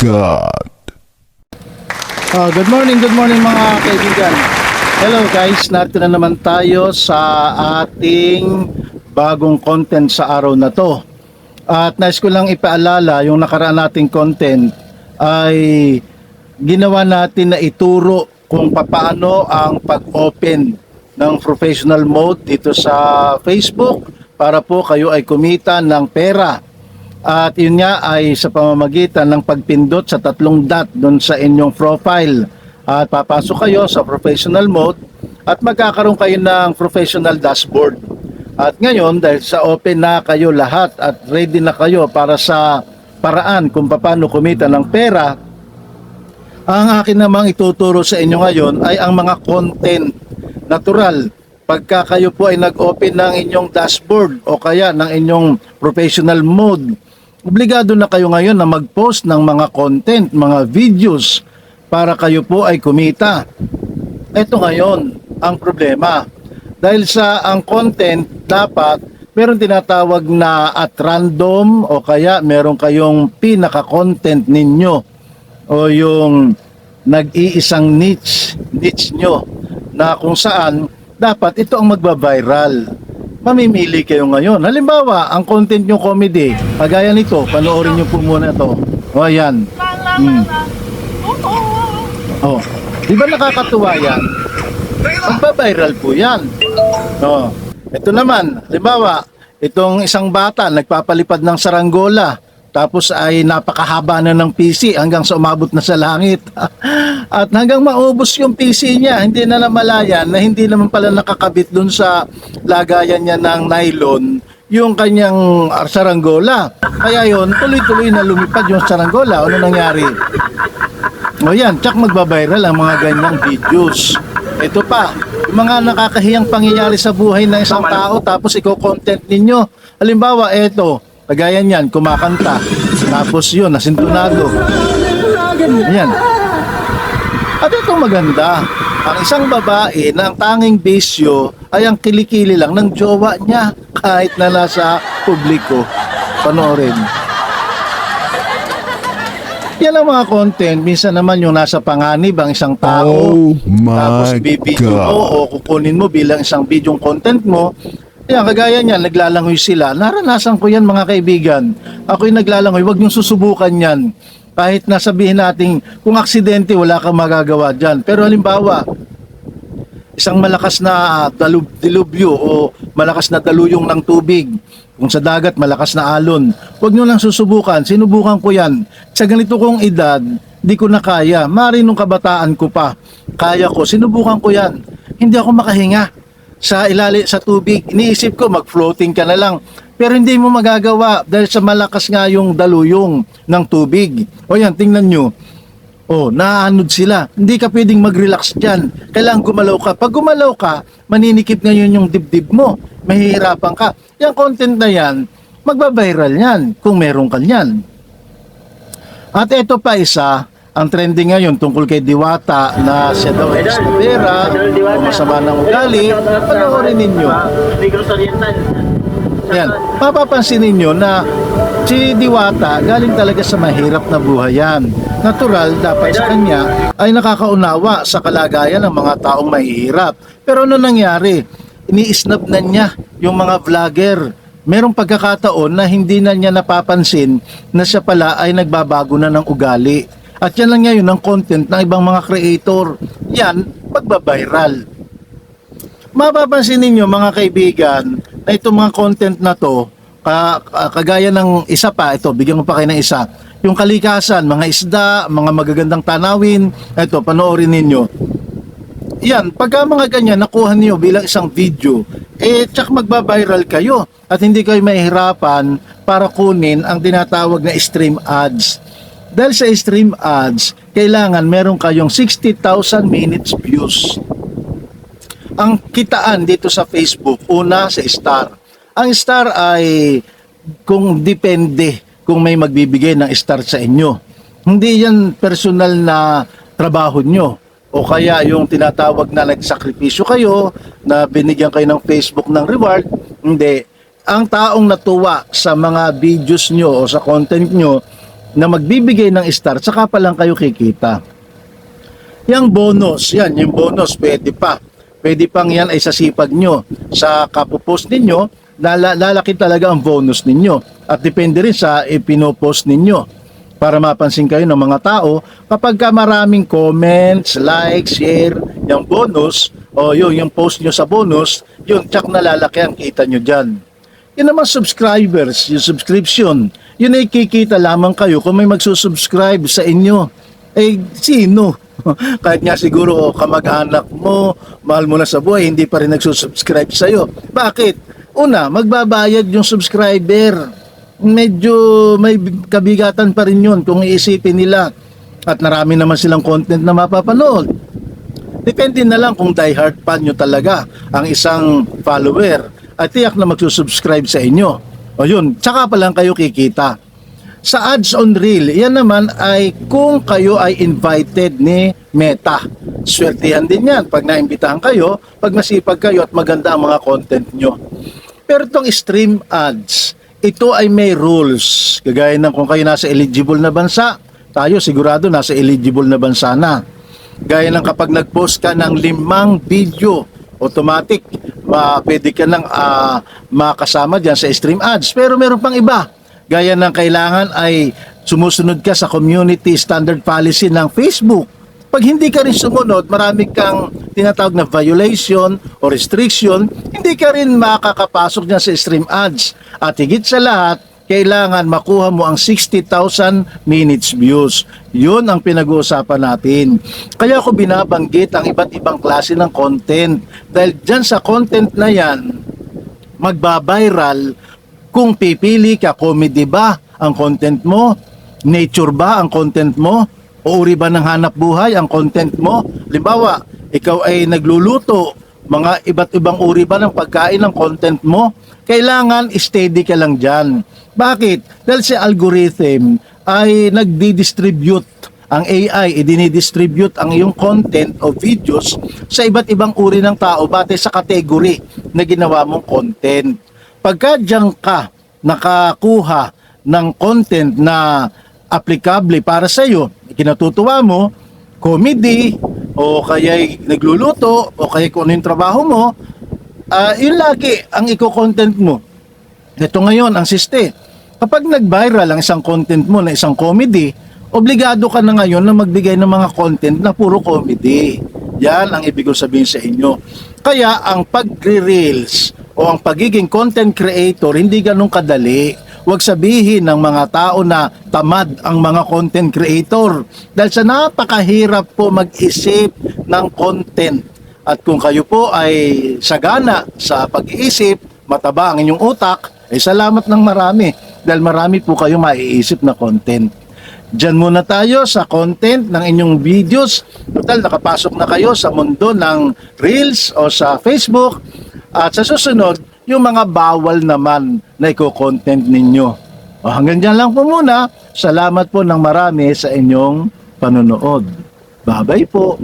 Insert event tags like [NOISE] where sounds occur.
God. Ah, good morning, good morning mga kaibigan. Hello guys, natin na naman tayo sa ating bagong content sa araw na to. At nais ko lang ipaalala yung nakaraan nating content ay ginawa natin na ituro kung paano ang pag-open ng professional mode dito sa Facebook para po kayo ay kumita ng pera. At yun nga ay sa pamamagitan ng pagpindot sa tatlong dot doon sa inyong profile. At papasok kayo sa professional mode at magkakaroon kayo ng professional dashboard. At ngayon dahil sa open na kayo lahat at ready na kayo para sa paraan kung paano kumita ng pera, ang akin namang ituturo sa inyo ngayon ay ang mga content natural. Pagka kayo po ay nag-open ng inyong dashboard o kaya ng inyong professional mode, obligado na kayo ngayon na mag-post ng mga content, mga videos para kayo po ay kumita. Ito ngayon ang problema. Dahil sa ang content dapat meron tinatawag na at random o kaya meron kayong pinaka-content ninyo o yung nag-iisang niche, niche nyo na kung saan dapat ito ang magba-viral. Mamimili kayo ngayon. Halimbawa, ang content nyo comedy, kagaya nito, panoorin nyo po muna to. O ayan. Hmm. Oh, di ba nakakatuwa yan? Magba-viral po yan. No. Ito naman, halimbawa, itong isang bata nagpapalipad ng saranggola tapos ay napakahaba na ng PC hanggang sa umabot na sa langit. [LAUGHS] At hanggang maubos yung PC niya, hindi na namalayan na hindi naman pala nakakabit dun sa lagayan niya ng nylon yung kanyang saranggola. Kaya yon tuloy-tuloy na lumipad yung saranggola. Ano nangyari? O yan, tsak magbabiral ang mga ganyang videos. Ito pa, yung mga nakakahiyang pangyayari sa buhay ng isang tao tapos iko-content ninyo. Halimbawa, eto, kagaya niyan, kumakanta. Tapos yun, nasintunado. Ayan. At ito maganda. Ang isang babae na ang tanging bisyo ay ang kilikili lang ng jowa niya kahit na nasa publiko. Panoorin. Yan ang mga content. Minsan naman yung nasa panganib ang isang tao. Oh tapos my bibidyo mo o kukunin mo bilang isang video content mo. Yan, kagaya niyan, naglalangoy sila. Naranasan ko yan mga kaibigan. Ako'y naglalangoy, huwag niyong susubukan yan. Kahit nasabihin natin, kung aksidente, wala kang magagawa dyan. Pero halimbawa, isang malakas na dalub, dilubyo o malakas na daluyong ng tubig. Kung sa dagat, malakas na alon. Huwag nyo lang susubukan. Sinubukan ko yan. Sa ganito kong edad, di ko na kaya. Mari nung kabataan ko pa. Kaya ko. Sinubukan ko yan. Hindi ako makahinga sa ilali sa tubig. Iniisip ko, mag-floating ka na lang. Pero hindi mo magagawa dahil sa malakas nga yung daluyong ng tubig. O yan, tingnan nyo. Oh, naanod sila. Hindi ka pwedeng mag-relax dyan. Kailangan gumalaw ka. Pag gumalaw ka, maninikip ngayon yung dibdib mo. Mahihirapan ka. Yung content na yan, magbabiral yan kung meron ka yan. At ito pa isa, ang trending ngayon tungkol kay Diwata na siya daw ay estupera o masama ng ugali. Panoorin ninyo. Yan. Mapapansin ninyo na si Diwata galing talaga sa mahirap na buhay yan. Natural, dapat sa kanya ay nakakaunawa sa kalagayan ng mga taong mahihirap. Pero ano nangyari? Ini-snub na niya yung mga vlogger. Merong pagkakataon na hindi na niya napapansin na siya pala ay nagbabago na ng ugali. At yan lang ngayon ang content ng ibang mga creator. Yan, magbabiral. Mapapansin ninyo mga kaibigan na itong mga content na to ka, ka- kagaya ng isa pa ito bigyan ko pa kayo ng isa. Yung kalikasan mga isda mga magagandang tanawin ito panoorin ninyo. Yan pagka mga ganyan nakuha niyo bilang isang video eh tsak magbabiral kayo. At hindi kayo mahihirapan para kunin ang tinatawag na stream ads dahil sa stream ads kailangan meron kayong 60,000 minutes views ang kitaan dito sa Facebook, una sa star. Ang star ay kung depende kung may magbibigay ng star sa inyo. Hindi yan personal na trabaho nyo. O kaya yung tinatawag na nagsakripisyo kayo, na binigyan kayo ng Facebook ng reward. Hindi. Ang taong natuwa sa mga videos nyo o sa content nyo, na magbibigay ng star, saka pa lang kayo kikita. Yang bonus, yan, yung bonus, pwede pa. Pwede pang yan ay sasipag nyo. Sa kapopost ninyo, lala, lalaki talaga ang bonus ninyo. At depende rin sa ipinopost ninyo para mapansin kayo ng mga tao kapag ka maraming comments, likes, share, yung bonus o yun, yung post nyo sa bonus, yun, tsak na lalaki ang kita nyo dyan. Yun naman subscribers, yung subscription, yun ay kikita lamang kayo kung may magsusubscribe sa inyo. Eh, sino? [LAUGHS] Kahit nga siguro oh, kamag-anak mo, mahal mo na sa buhay, hindi pa rin nagsusubscribe sa'yo. Bakit? Una, magbabayad yung subscriber. Medyo may kabigatan pa rin yun kung iisipin nila. At marami naman silang content na mapapanood. Depende na lang kung diehard fan nyo talaga ang isang follower at tiyak na magsusubscribe sa inyo. O yun, tsaka pa lang kayo kikita. Sa ads on reel, yan naman ay kung kayo ay invited ni Meta. Swertihan din yan pag naimbitahan kayo, pag nasipag kayo at maganda ang mga content nyo. Pero itong stream ads, ito ay may rules. Kagaya ng kung kayo nasa eligible na bansa, tayo sigurado nasa eligible na bansa na. Gaya ng kapag nag-post ka ng limang video, automatic, ma pwede ka nang ah, makasama dyan sa stream ads. Pero meron pang iba. Gaya ng kailangan ay sumusunod ka sa community standard policy ng Facebook. Pag hindi ka rin sumunod, marami kang tinatawag na violation o restriction, hindi ka rin makakapasok niya sa stream ads. At higit sa lahat, kailangan makuha mo ang 60,000 minutes views. Yun ang pinag-uusapan natin. Kaya ako binabanggit ang iba't ibang klase ng content. Dahil dyan sa content na yan, magbabiral kung pipili ka, comedy ba ang content mo? Nature ba ang content mo? O uri ba ng hanap buhay ang content mo? Limbawa, ikaw ay nagluluto, mga iba't ibang uri ba ng pagkain ng content mo? Kailangan steady ka lang dyan. Bakit? Dahil si algorithm ay nagdi-distribute ang AI, idinidistribute ang iyong content o videos sa iba't ibang uri ng tao batay sa category na ginawa mong content. Pagka diyan ka nakakuha ng content na applicable para sa iyo, kinatutuwa mo, comedy, o kaya nagluluto, o kaya kung ano yung trabaho mo, ah yun lagi ang iko-content mo. Ito ngayon, ang siste. Kapag nag-viral ang isang content mo na isang comedy, obligado ka na ngayon na magbigay ng mga content na puro comedy. Yan ang ibig ko sabihin sa inyo. Kaya ang pagre-reels o ang pagiging content creator hindi ganun kadali. Huwag sabihin ng mga tao na tamad ang mga content creator dahil sa napakahirap po mag-isip ng content. At kung kayo po ay sagana sa pag-iisip, mataba ang inyong utak, ay salamat ng marami dahil marami po kayo maiisip na content. Diyan muna tayo sa content ng inyong videos. Total, nakapasok na kayo sa mundo ng Reels o sa Facebook. At sa susunod, yung mga bawal naman na i-content ninyo. O hanggang dyan lang po muna. Salamat po ng marami sa inyong panonood. Bye-bye po.